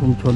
ชุ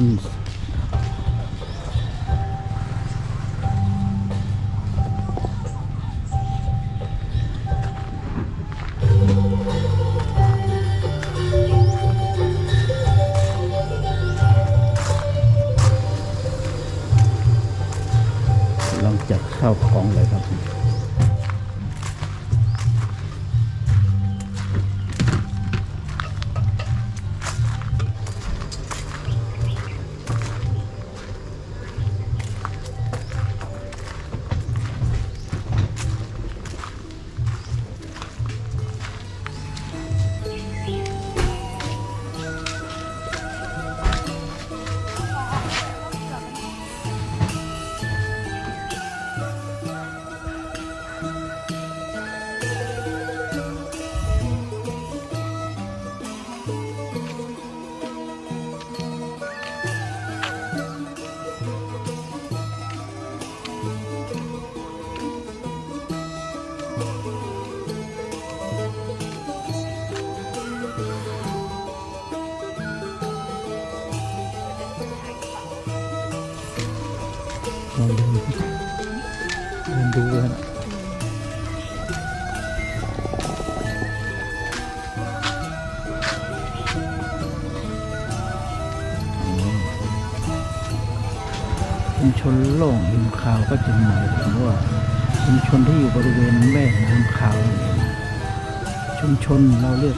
ลองเดินเดินดูกันนะชุมชนโล่งริมขาวก็จะหมายถึงว่าชุมชนที่อยู่บริเวณแม่น้ำขาวชุมชนเราเรียก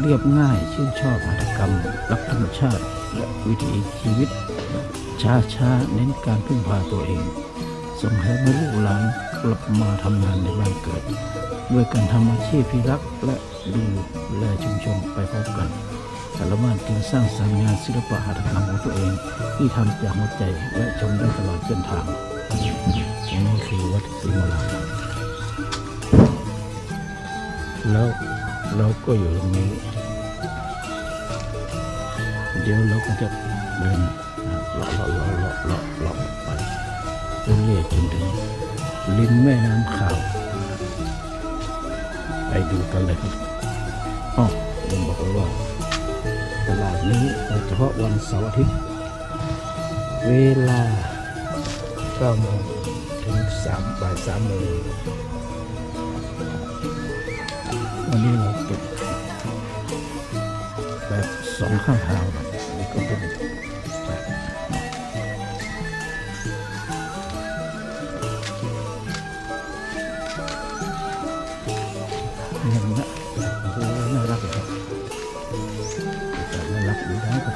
เรียบง่ายชื่นชอบหัตกรรมรักธรรมชาติและวิถีชีวิต ช้าช้าเน้นการพึ่งพาตัวเอง ส่งให้แม่ลูกหลานกลับมาทำงานในบ้านเกิด ด้วยการทำอาชีพที่รักและดูแลชุมชนไปพร้อมกันสารวัตรจึงสร้างสรรค์งานศิลปะหัตถกรรมของตัวเอง ที่ทำจากหัวใจและชมได้ตลอดเส้นทางนี่คือวัดศรีมราแล้วเราก็อยู่ตรงนี้ เดี๋ยวเราก็จะเดิน เลาะเลาะเลาะเลาะเลาะเลาะไปเรื่อยๆจนถึงริมแม่น้ำขาวไปดูกันเลยครับอ๋อลุงบอกไว้ว่าตลาดนี้เปิดเฉพาะวันเสาร์อาทิตย์ เวลา9โมงถึง3บ่าย3โมงวันนี้เราเก็บแบบสองข้างทางครับนี่ก็เป็น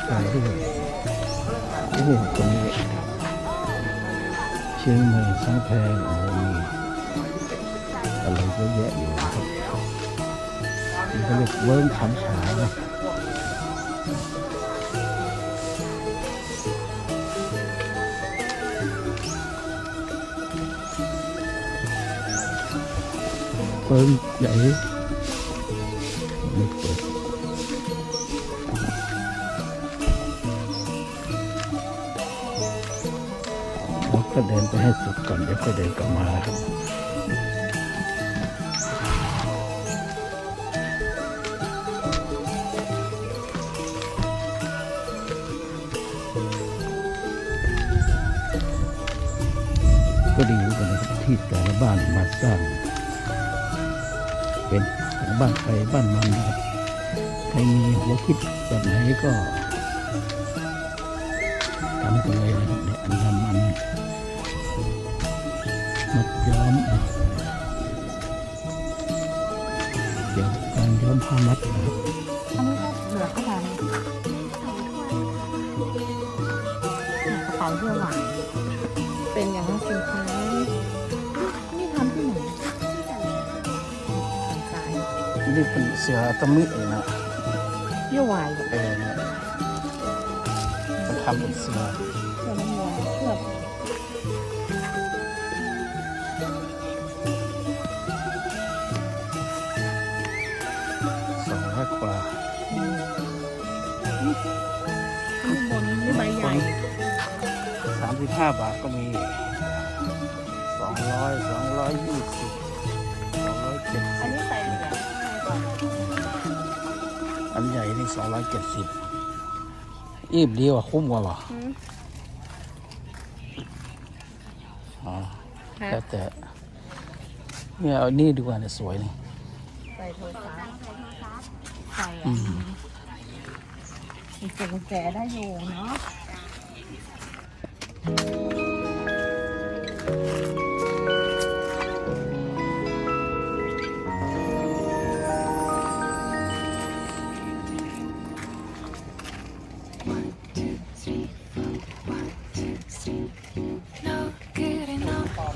ดูร้านกาแฟด้วยโอ้โหตรงนี้เชียงใหม่สังแพงโอ้มีอะไรเยอะแยะอยู่นะครับนี่ก็เรียกเวิ้งขำฉานะเปิดใหญ่ ให้สุดก่อนเดี๋ยวก็เดินกลับมาครับก็ดีเหมือนกันนะครับที่แต่ละบ้านมาสร้าง เป็นของบ้านใครบ้านมันนะครับใครมีหัวคิดแบบไหนก็ทำกันเลยนะครับ ผ้ามัดนะครับอันนี้ก็เหลือก็ทำกระเป๋าเสื้อหวานเป็นอย่างนั้นสินค้านี่ทำที่ไหนทางซ้ายนี่เป็นเสือตะมิเลยนะเยื่อวายเเออเนี่ยมันทำเป็นเสือ ห้าบาทก็มีสองร้อยสองร้อันนี้ใส่เหลืออันใหญ่นี่สองร้อยเจ็ดสิบดีกว่คุ้มกว่าป่ะอ๋อแล้วแต่เนี่ยเอานี่ดีกว่าเนี่ยสวยนี่ใส่โทรศัพท์ใส่กุญแจได้อยู่เนาะ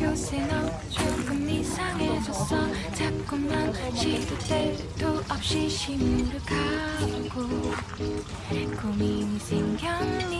요새 너 조금 이상해졌어. 자꾸만 시도 때도 없이 시무룩하고 고민이 생겼니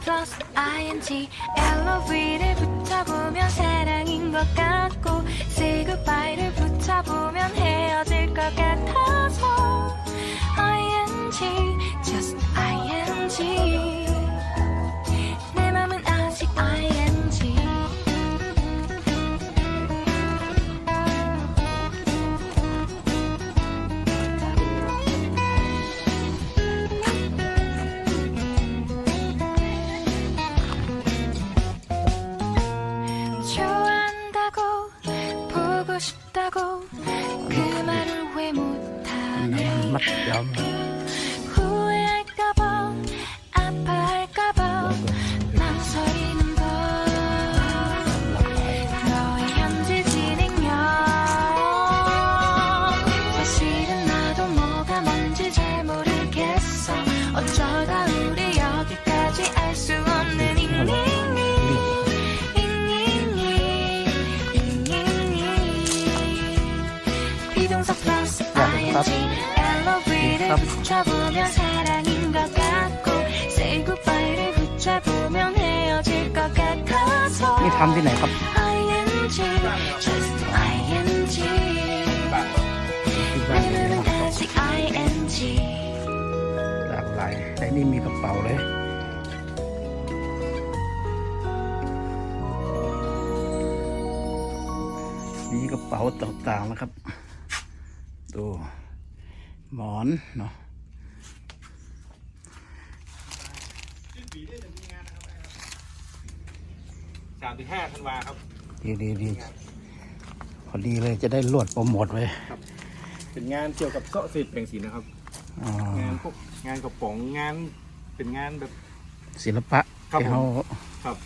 플러스 ing LOV를 붙여보면 사랑인 것 같고 say goodbye를 붙여보면 헤어질 것 같아서. ing. Just ing. 내 맘은 아직 ing 그 말을 왜 못하네. 음, 맞 just ing หลากหลายไอ้นี่มีกระเป๋าเลยมีกระเป๋าต่างๆนะครับดูหมอนเนาะสามถึงห้าธันวาครับ ดีดีดีพอดีเลยจะได้รวดโปรโมทไว้เป็นงานเกี่ยวกับเสาะสิทธิ์แปลงสีนะครับ อ๋องานพวกงานกระป๋องงานเป็นงานแบบ ศิลปะครับที่เขาครับ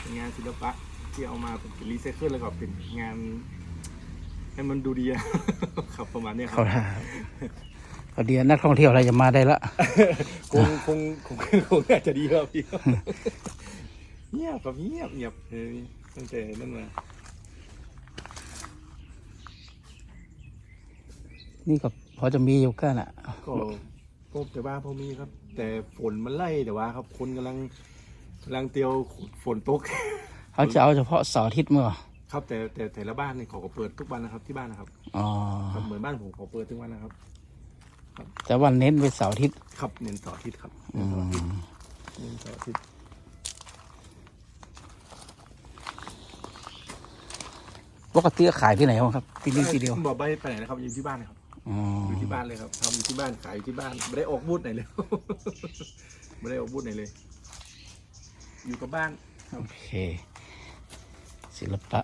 เป็นงานศิลปะที่เอามาเป็นรีไซเคิลแล้วก็เป็นงานให้มันดูดีอะ ครับประมาณเนี้ยครัเขาบทาพอดีนักท่องเที่ยวอะไรจะมาได้ละ คงคงคงคงน่าจะดีครับพี่ เงียบแบบเงียบเงียบเลย ตั้งแต่นั่นมานี่ก็พอจะมีอยู่กันอะก็ก็แต่ว่าพอมีครับ แต่ฝนมันไล่แต่ว่า ครับคนกำลังกำลังเตียวฝนตก เขาจะเอาเฉพาะเสาร์อาทิตย์เมื่อครับแต่แต่แต่ละบ้านเนี่ยเขาก็เปิดทุกวันนะครับที่บ้านนะครับอ๋อครับเหมือนบ้านผมเขาเปิดทุกวันนะครับ แต่วันเน้นไปเสาร์อาทิตย์ครับเน้นเสาร์อาทิตย์ครับอืเน้นเสาร์อาทิตย์มเน้นเสาร์อาทิตย์ ปกติก็ขายที่ไหนบ้างครับ ที่นี่ที่เดียวบอกไปไปไหนนะครับอยู่ที่บ้านนะครับอ๋ออยู่ที่บ้านเลยครับทำอยู่ที่บ้านขายอยู่ที่บ้านไม่ได้ออกบูธไหนเลย ไม่ได้ออกบูธไหนเลย อยู่กับบ้านโอเค ศิลปะ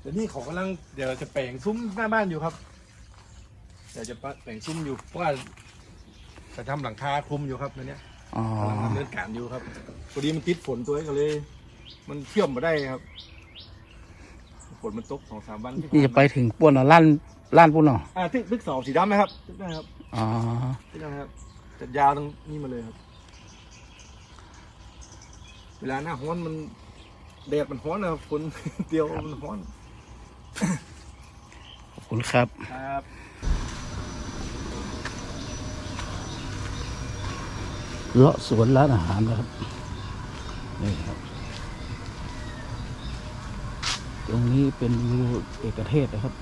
เดี๋ยวนี้เขากำลังเดี๋ยวจะแปลงซุ้มหน้าบ้านอยู่ครับเดี๋ยวจะแปลงซุ้มอยู่เพราะว่าจะทำหลังคาคลุมอยู่ครับตอนเนี้ยอ๋อกำลังดำเนินการอยู่ครับพอดีมันติดฝนตัวเองก็เลย มันเชื่อมมาได้ครับ ฝนมันตกสองสามวันที่ผ่านี่จะไปถึงป่วนเหรอล้านล้านปุ่นเหรออ่าตึกตึกเสาสีดำนะครับตึกนะครับอ๋อตึกนะครับจะยาวตรงนี้มาเลยครับ เวลาหน้าร้อนมันแดดมันร้อนนะครับฝน เดียวมันร้อนขอบคุณครับ ครับ เลาะสวนร้านอาหารนะครับนี่ครับ ตรงนี้เป็นวิวเอกเทศนะครับ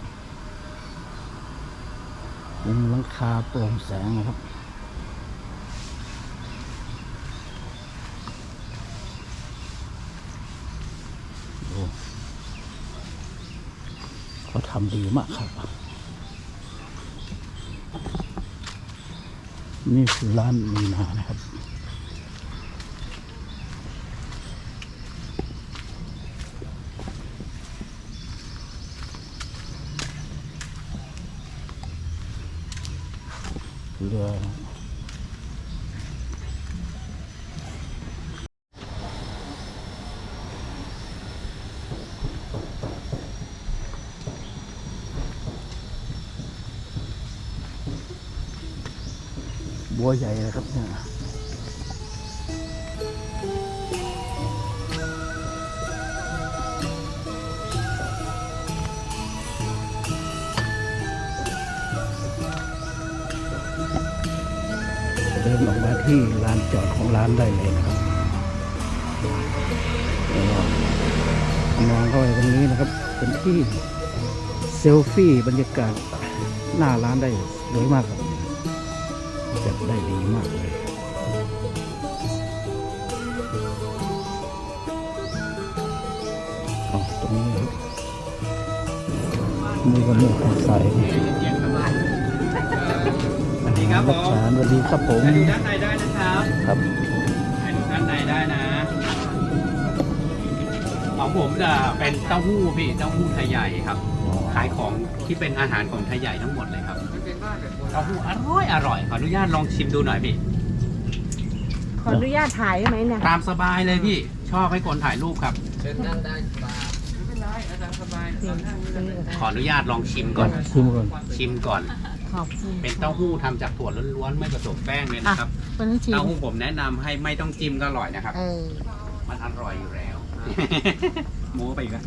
มุมหลังคาโปร่งแสงนะครับเขาทำดีมากครับ นี่คือร้านมีนานะครับ เรือ บัวใหญ่นะครับเนี่ยเดินออกมาที่ลานจอดของร้านได้เลยนะครับมองเข้าไปตรงนี้นะครับ เป็นที่เซลฟี่บรรยากาศหน้าร้านได้สวยมากครับ ได้ดีมากเลยอ๋อตรงนี้ครับมีวันนี้ของใสสวัสดีครับผมสารสวัสดีครับผมไปดูด้านในได้นะครับครับไปดูด้านในได้นะของผมจะเป็นเต้าหู้พี่เต้าหู้ไทยใหญ่ครับขายของที่เป็นอาหารของไทยใหญ่ทั้งหมดเลยครับเต้าหู้อร่อยอร่อยขออนุญาตลองชิมดูหน่อยพี่ ขออนุญาตถ่ายได้ไหมเนี่ยตามสบายเลยพี่ ชอบให้คนถ่ายรูปครับขออนุญาตลองชิมก่อน ชิมก่อน ชิมก่อน ขอบคุณเป็นเต้าหู้ทำจากถั่วล้วนๆไม่ผสมแป้งเลยนะครับ เป็นชิมเต้าหู้ผมแนะนำให้ไม่ต้องจิ้มก็อร่อยนะครับ เออมันอร่อยอยู่แล้ว โม้ไปอีกแล้ว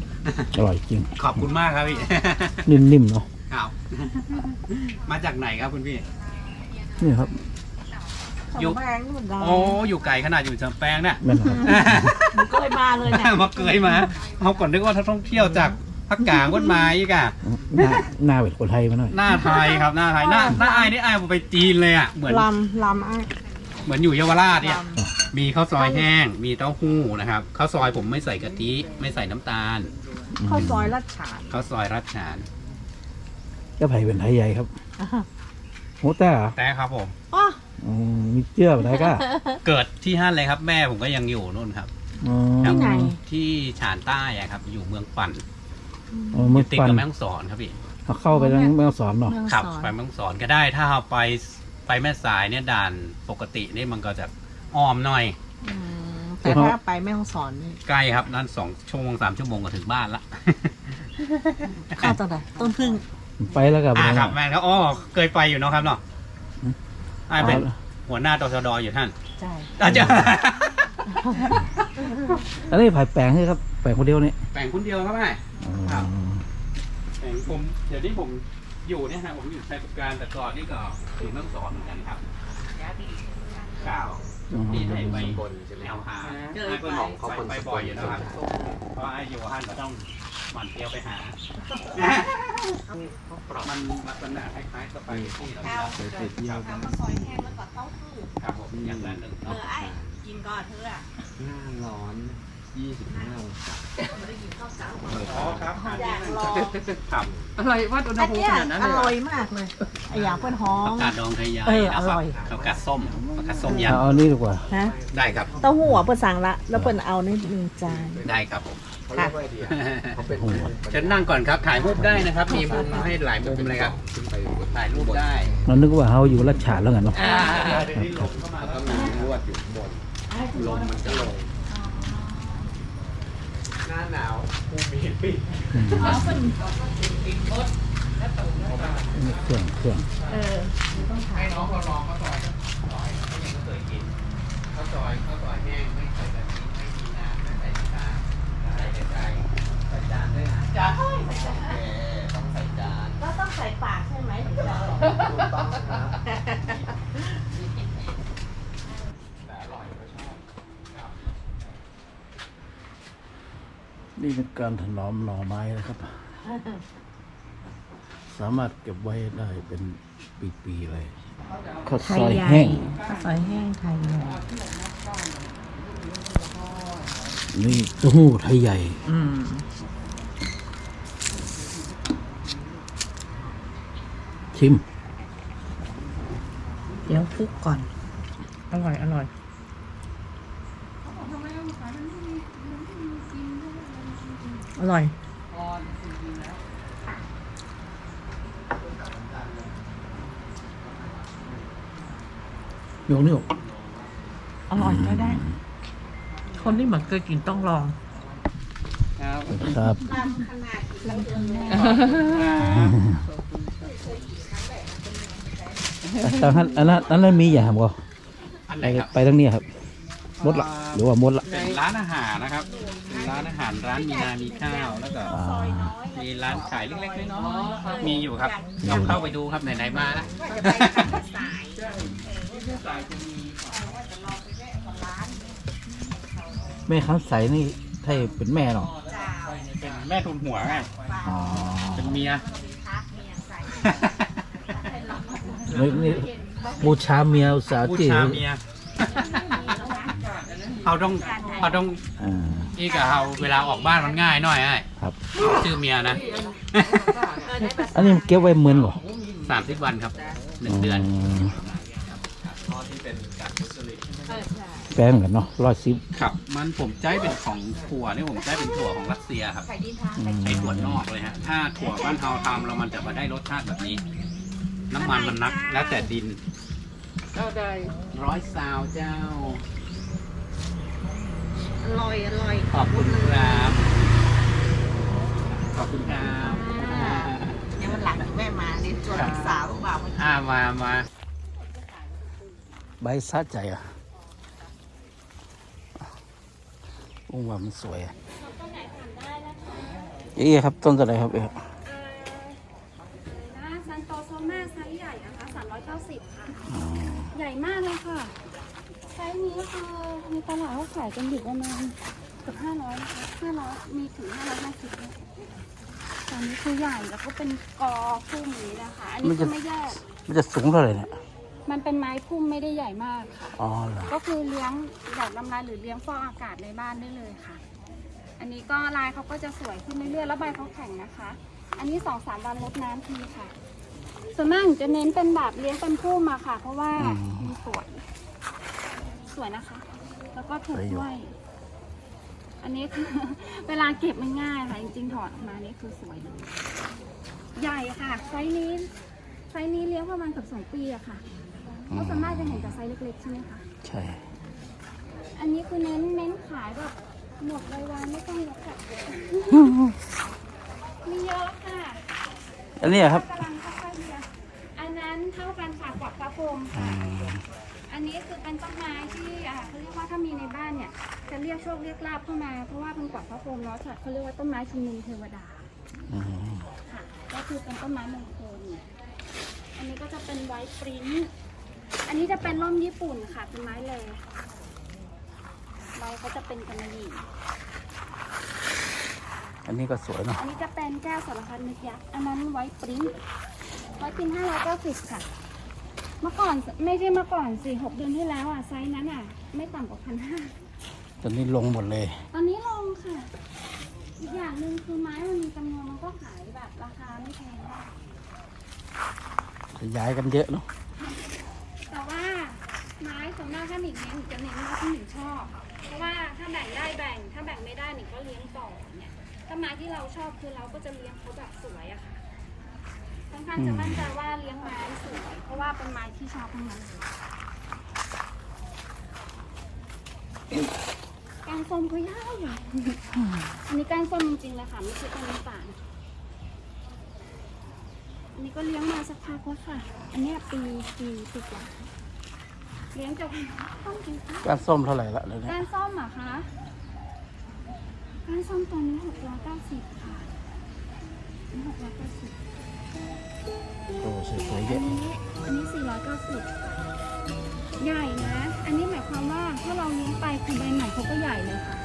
อร่อยจริง ขอบคุณมากครับพี่ นิ่มๆเนาะ ครับ มาจากไหนครับคุณพี่ นี่ครับอยู่แพงเหมือนกันโอ้อยู่ไกลขนาดอยู่จำแปงเนี่ย แม่นครับ มันก็เลยมาเลยเนี่ยมาเกยมาเอาก่อนนึกว่าท่องเที่ยวจากภาคกลางก้นไม้อีกอะหน้าหน้าเป็นคนไทยมาหน่อยหน้าไทยครับหน้าไทยหน้าหน้าอายนี่อายผมไปจีนเลยอะเหมือนลำลำไอ้เหมือนอยู่เยาวราชเนี่ยลมีข้าวซอยแห้ง มีเต้าหู้นะครับข้าวซอยผมไม่ใส่กะทิไม่ใส่น้ำตาลำข้าวซอยลัดฉานข้าวซอยรัดฉาน ก็ไผ่เป็นไทยใหญ่ครับโหแต่เหรอแต่ครับผม อ๋ออืมมีเจืออะไรก็เกิดที่ฮั่นเลยครับแม่ผมก็ยังอยู่นู่นครับ อ๋อที่ไหนที่ฉานใต้อะครับ อยู่เมืองปั่นเอออมือยู่ติดฟันกับแม่ฮ่องสอนครับพี่เอาเข้าไปทางแม่ฮ่องสอนเนาะเมืองขับสอนไปแม่ฮ่องสอนก็ได้ถ้าเราไปไปแม่สายเนี่ยด่านปกตินี่มันก็จะอ้อมหน่อยอืมแต่ถ้าไปแม่ฮ่องสอนนี่ใกล้ครับนั่นสองชั่วโมงสามชั่วโมงก็ถึงบ้านละ เข้าตอนไหนต้นพึ่ง ไปแล้วกับอ่าครับแม่ครับอ๋อเคยไปอยู่เนาะครับเนาะอืมอ่าเป็นหัวหน้าตชดอยู่ท่านใช่อาจจะอันนี้ไผ่แปลงให้ครับ แปลงคนเดียวนี่แบ่งคนเดียวครับแม่อ๋อครับแบ่งผมเดี๋ยวนี้ผมอยู่เนี่ยฮะผมอยู่ชัยประการแต่ก่อนนี่ก็อยู่แม่ฮ่องสอนเหมือนกันครับกล่าวอ๋อนี่ให้ไปบนแนวหาให้เพื่อนของเขาไปบ่อยอยู่นะครับเพราะไอ้อยู่ฮันก็ต้อง หมั่นเที่ยวไปหามันลักษณะคล้ายๆกับไปที่เราไปเที่ยวกันซอยแห้งแล้วก็เต้าหู้ครับผมอย่างนั้นหนึ่งเออไอ้กินก่อนเธออะ หน้าร้อน25อ งศาไม่ได้กินข้าวเช้าอ๋อครับอยากลองครับอะไรวัดอุณหอันภูมิเนี้ยขนาดนั้นอเลยร่อยมากเลยไออย่างเพื่อนหอผักมกาดดองไทยใหญ่เออนะคอร่อย ผักกาดส้มผักกาดส้มยเอาอันนี้ดีกว่า ฮะำได้ครับ เต้าหู้อะเพื่อนสั่งละแล้วเพื่อนเอาในหนึ่งจานได้ครับผมเขาเรียกว่าไอเดียเขาเป็นโอ้โหเชิญนั่งก่อนครับ ถ่ายรูปได้นะครับ มีมุมให้หลายมุมเลยครับ ขึ้นไปถ่ายรูปได้เรานึกว่าเขาอยู่รัชฉานแล้วกันเนาะ อ่า เดี๋ยวนี้ลมเข้ามาแล้วแล้วก็มีลวดอยู่ข้างบนลมมันจะลงหน้าหนาวภูมิปิดอืมนี่เครื่องเครื่องเออต้องถามให้น้องเราลองข้าวซอยสักซอยเขายังไม่เคยกินข้าวซอยข้าวซอยแห้งไม่ใส่แบบนี้ไม่มีน้ำไม่ใส่น้ำตาลใส่แต่ใจใส่จานด้วยนะจานโอเคต้องใส่จานก็ต้องใส่ปากใช่ไหมถึงจะอร่อยถูกต้องครับ แต่อร่อยก็ชอบครับ นี่เป็นการถนอมหน่อไม้นะครับ สามารถเก็บไว้ได้เป็นปีๆเลยข้าวซอยแห้งข้าวซอยแห้งไทยใหญ่นี่เต้าหู้ไทยใหญ่ อืมชิม เดี๋ยวคลุกก่อน อร่อย อร่อย อร่อยยกนิ้วอร่อยก็ได้ คนที่เหมือนเคยกินต้องลอง ครับครับทางนั้นอันนั้นอันนั้นมีอย่างครับก็อันไหไปนครับไปทางนี้ครับ หมดละ หรือว่าหมดละ เป็นร้านอาหารนะครับเป็น ร้านอาหารร้านมีนามีข้าวแล้วก็อ่า มีร้านขายเล็กๆน้อยๆมีอยู่ครับลองเข้าไปดูครับไหนๆมาแล้วแม่คำใสนี่ใช่เป็นแม่เนาะเป็นแม่ทุนหัวไงอ๋อเป็นเมียนี่นี่บูชาเมียอุตสาห์ผู้ที่ชาเมียเขาต้องเขาต้องอ่า อีกับเขาเวลาออกบ้านมันง่ายหน่อยไอ้ครับ ชื่อเมียนะ อันนี้มันเก็บไว้เหมือนเหรอสามสิบวันครับหนึ่งเดือน มแป้งกันเนาะร้อยสิบครับ มันผมใช้เป็นของถั่วนี่ผมใช้เป็นถั่วของรัสเซียครับใช้ถั่วนอกเลยฮะ ถ้าถั่วบ้านเฮาทำแล้วมันจะมาได้รสชาติแบบนี้ น้ำมันมันนักแล้วแต่ดินก็ได้ร้อยซาวเจ้า อร่อยอร่อย ขอบคุณครับ ขอบคุณครับเดี๋ยววันหลังแม่มาเนี่ยชวนลูกสาวบ่าวมาอ่ามามาใบซาใจอะอุ้งว่ามันสวยอะเอ๊ะครับต้นอะไรครับเอ๊ะนะซันโตโซมาไซส์ใหญ่นะคะ390 ค่ะ ใหญ่มากเลยค่ะ ไซส์นี้คือในตลาดเขาขายกันอยู่ประมาณเกือบ500นะคะ500มีถึง550เลยตอนนี้คือใหญ่แล้วก็เป็นกอพุ่มอย่างนี้นะคะ อันนี้คือไม่แยก มันจะสูงเท่าไหร่เนี่ย มันเป็นไม้พุ่มไม่ได้ใหญ่มากค่ะ อ๋อเหรอ ก็คือเลี้ยงหยอดลำลายหรือเลี้ยงฟอกอากาศในบ้านได้เลยค่ะ อันนี้ก็ลายเขาก็จะสวยขึ้นเรื่อยๆ แล้วใบเขาแข็งนะคะ อันนี้สองสามวันลดน้ำทีค่ะ ส่วนมากหนูจะเน้นเป็นแบบเลี้ยงเป็นพุ่มมาค่ะ เพราะว่ามันสวย สวยนะคะ แล้วก็ถูกด้วย อันนี้คือ เวลาเก็บมันง่ายค่ะ จริงๆถอดออกมานี่คือสวยเลยใหญ่ค่ะ ไซส์นี้ ไซส์นี้เลี้ยงประมาณเกือบสองปีอะค่ะเพราะส่วนมากจะเห็นแต่ไซส์เล็กๆใช่ไหมคะ ใช่ อันนี้คือเน้นเน้นขายแบบหมดเลยวันไม่ต้องยกกลับเยอะมีเยอะค่ะ อันนี้ครับกำลังค่อยๆเรียงอันนั้น เท่ากันค่ะกวักพระพรหมค่ะ อันนี้คือเป็นต้นไม้ที่อ่าเขาเรียกว่าถ้ามีในบ้านเนี่ย จะเรียกโชคเรียกลาบเข้ามา เพราะว่าเป็นกวักพระพรหมเนาะเขาเรียกว่าต้นไม้ชุมนุมเทวดาอืมค่ะ ก็คือเป็นต้นไม้มงคลอันนี้ก็จะเป็นไวท์ปริ้นท์อันนี้จะเป็นร่มญี่ปุ่นค่ะ เป็นไม้เลยใบเขาจะเป็นกำมะหยี่ อันนี้ก็สวยเนาะอันนี้จะเป็นแก้วสารพัดนึกยักษ์ อันนั้นไว้ปริ้นท์ ไว้ปริ้นห้าร้อยเก้าสิบค่ะ เมื่อก่อนไม่ใช่เมื่อก่อนสิหกเดือนที่แล้วอะไซส์นั้นอะ ไม่ต่ำกว่าพันห้าตอนนี้ลงหมดเลย ตอนนี้ลงค่ะ อีกอย่างหนึ่งคือไม้มันมีจำนวนมันก็ขายแบบราคาไม่แพงมากขยายกันเยอะเนาะแต่ว่าไม้ส่วนมากถ้าหนิงเลี้ยงหนิงจะเน้นว่าที่หนิงชอบ เพราะว่าถ้าแบ่งได้แบ่ง ถ้าแบ่งไม่ได้หนิงก็เลี้ยงต่อเนี่ยถ้าไม้ที่เราชอบคือเราก็จะเลี้ยงเขาแบบสวยอะค่ะ ค่อนข้างจะมั่นใจว่าเลี้ยงไม้สวยเพราะว่าเป็นไม้ที่ชอบทั้งนั้นเลยการานส้มเขายาวอยู่อันนี้ก้านส้มจริงๆเลยค่ะไม่ใช่ต้นน้ำตาลอันนี้ก็เลี้ยงมาสักพักแล้วค่ะ อันเนี้ยปีปีปีกว่าเลี้ยงจากต้นจริงค่ะการส้มเท่าไหร่ละเดี๋ยวนี้ก้านส้มเหรอะคะก้านส้มตอนนี้หกร้อยเก้าสิบค่ะนี่หกร้อยเก้าสิบ โอ้สวยๆเยอัอะนนี้อันนี้สี่ร้อยเก้าสิบใหญ่นะ อันนี้หมายความว่าถ้าเราเลี้ยงไปคือใบใหม่เขาก็ใหญ่เลยค่ะ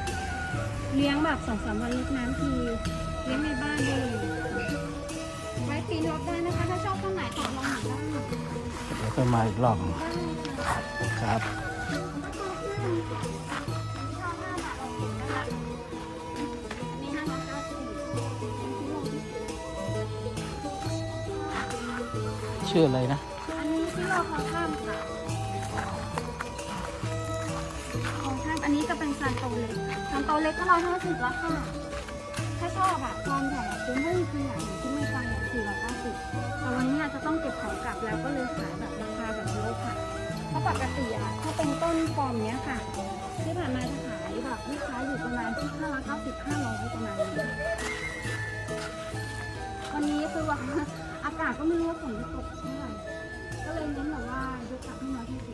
เลี้ยงแบบสองสามวันลดน้ำทีเลี้ยงในบ้านได้เลยไว้ปีนรถได้นะคะ ถ้าชอบต้นไหนต่อรองหนูได้เดี๋ยวก็มาอีกรอบได้ค่ะครับช ชื่ออะไรนะ อันนี้ที่เราคอข้ามค่ะคอข้ามอันนี้จะเป็นซานโตเล็กซานโตเล็กก็ร้อยห้าสิบล้วค่ะ ถ้าชอบอะความใหญ่อะคือไม่คือใหญ่อย่างที่ไม่ฟังเนี่ยสี่ร้อยเก้าสิบแต่วันนี้อาจจะต้องเก็บของกลับแล้วก็เลยขายแบบราคาแบบลดค่ะ เพราะปกติอะถ้าเป็นต้นฟอร์มเนี้ยค่ะ ที่ผ่านมาจะขายแบบลูกค้าอยู่ประมาณที่ห้าร้อยเก้าสิบห้าร้อยประมาณนี้วันนี้คือว่า อากาศก็ไม่รู้ว่าฝนจะตกเมื่อไหร่ก็เลยเน้นแบบว่ายกกลับให้น้อยที่สุด